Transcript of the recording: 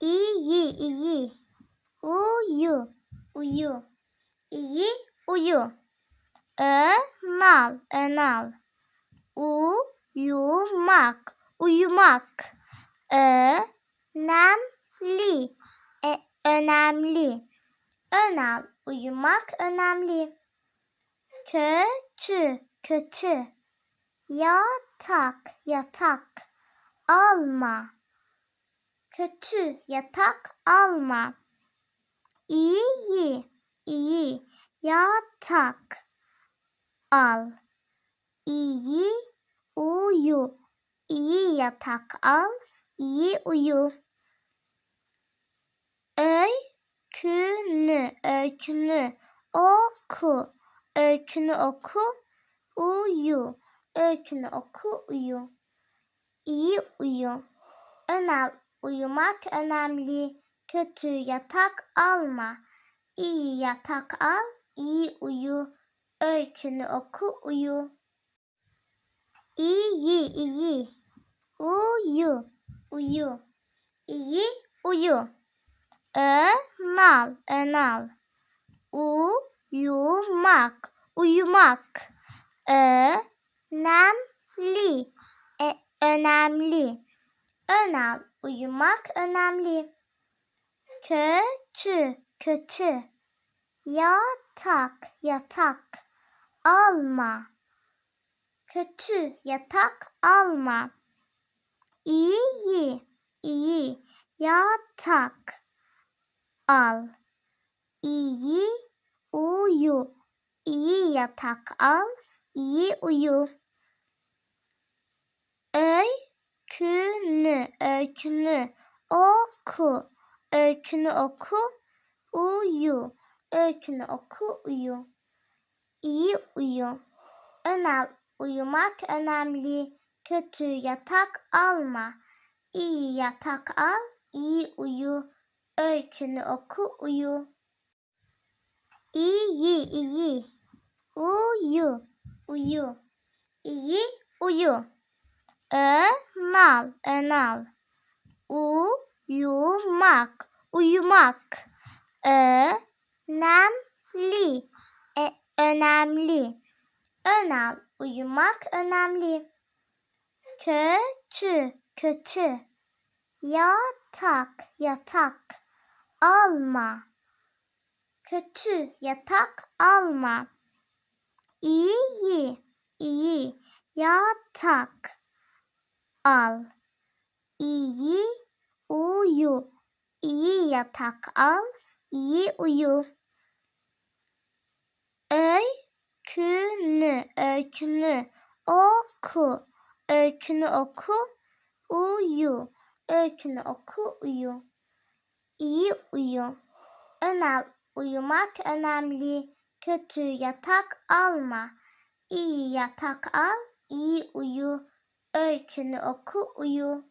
İyi, iyi. Uyu, uyu. İyi, uyu. Önal, önal. Uyumak, uyumak. Önemli, e, önemli. Önal, uyumak önemli. Kötü, kötü. Yatak, yatak. Alma. Kötü, yatak alma. İyi, iyi. Yatak al. İyi uyu. İyi yatak al. İyi uyu. Öykünü, öykünü oku. Öykünü oku. Uyu. Öykünü oku, uyu. İyi uyu. Önal, uyumak önemli. Kötü yatak alma. İyi yatak al, iyi uyu. Öykünü oku, uyu. İyi, iyi. Uyu, uyu. İyi, uyu. Önal, önal. Uyumak, uyumak. Önemli, e, önemli. Önal, uyumak önemli. Kötü, kötü. Yatak, yatak. Alma. Kötü, yatak alma. İyi, iyi. Yatak al. İyi uyu. İyi yatak al. İyi uyu. Öykünü, öykünü oku. Öykünü oku. Uyu. Öykünü oku, uyu. İyi uyu. Önal, uyumak önemli. Kötü yatak alma. İyi yatak al, iyi uyu. Öykünü oku, uyu. İyi, iyi. Uyu, uyu. İyi, uyu. Önal, önal. Uyumak, uyumak. Önemli, e, önemli. Önal, uyumak önemli. Kötü, kötü. Yatak, yatak. Alma. Kötü, yatak alma. İyi, iyi. Yatak al. İyi uyu. İyi yatak al. İyi uyu. Öykünü, öykünü oku. Öykünü oku. Uyu. Öykünü oku, uyu. İyi uyu. Önal, uyumak önemli. Kötü yatak alma. İyi yatak al, iyi uyu. Öykünü oku, uyu.